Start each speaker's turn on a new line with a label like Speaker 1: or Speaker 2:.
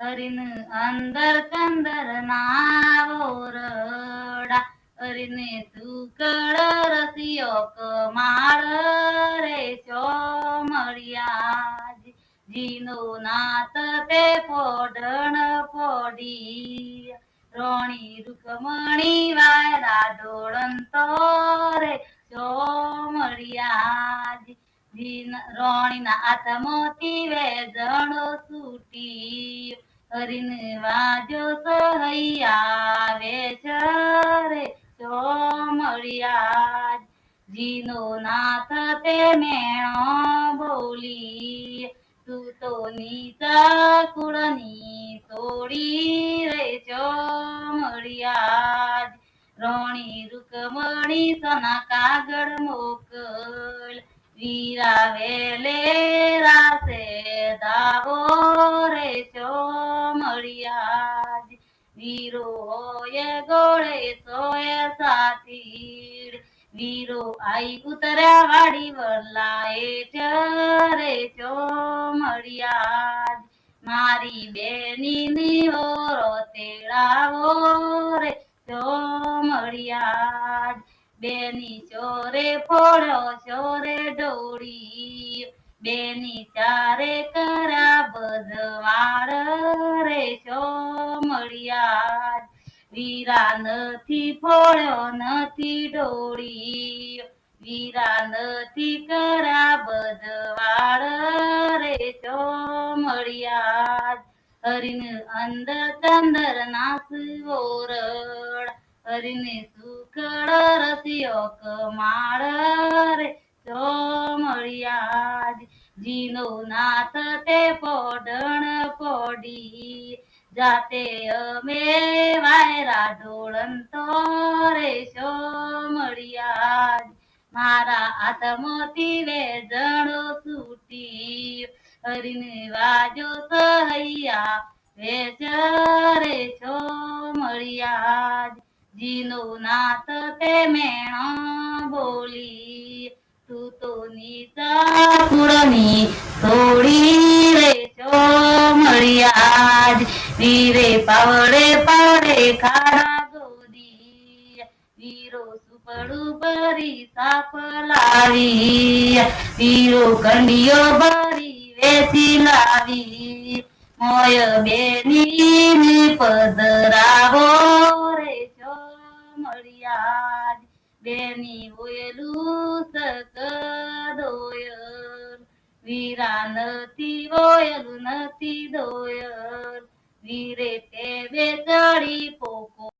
Speaker 1: હરિન અંદર કંદર ના ઓરડા હરિને સુકળ રસિયો કમાળ રે ચોમળિયા જીનો નાત તે પોઢણ પોડી રોણી રૂકમણી વાયરા ડોળંતો રે ચોમળિયા જીન રોણીના હાથ મોતી વેજણો સૂટી. હરિન વાજો સહૈયા વેચ રે ચોમળિયા જીનો નાથ તે મેણો બોલી, તું તો નીચા કુળની તોડી રે ચોમળિયા રોણી રૂકમણી સના કાગળ મોકલ, વીરા વેલે રાસે દાવો રે ચોમળિયા વીરો હોય ગોળે સોય સાતીડ. વીરો આઈ ઉતર્યા વાડી વરલાએ ચરે ચોમળિયા મારી બેની નિહોરો તેડાવો રે ચોમળિયા બેની ચોરે ફોડો, ચોરે ડોળી. બેની ચારે કરા બજવાડ રે ચોમળિયા વીરા નથી ફોડ્યો નથી ડોળી વીરા નથી કરા બજવાડ રે ચોમળિયા હરિન અંદર ચંદર નાસ ઓરડ. હરિને સુખડ રસિયો કમાળ રે ચોમળિયા જીનો નાથ તે પોડણ પોડી. જાતે અમે વાયરા ઢોળંતો રે સોમળિયા મારા આત્મથી વેજણો સૂટી હરીને વાજો સહૈયા વેચ છો મળ્યા જીનો નાથ તે મેણો તું તો કુળની તોડી રે ચોમળિયા વીરે પાવડે પાવડે ખારા ગોદી વીરો સુપડું ભરી સાપ લાવી. વીરો કંડિયો ભરી વેચી લાવી. મોય બેની પધરાવો રે ચોમળિયા બેની ઓયલું સક દોયલ વીરા નથી ઓયલું નથી દોયલ વીરે તે બે ચડી પોપ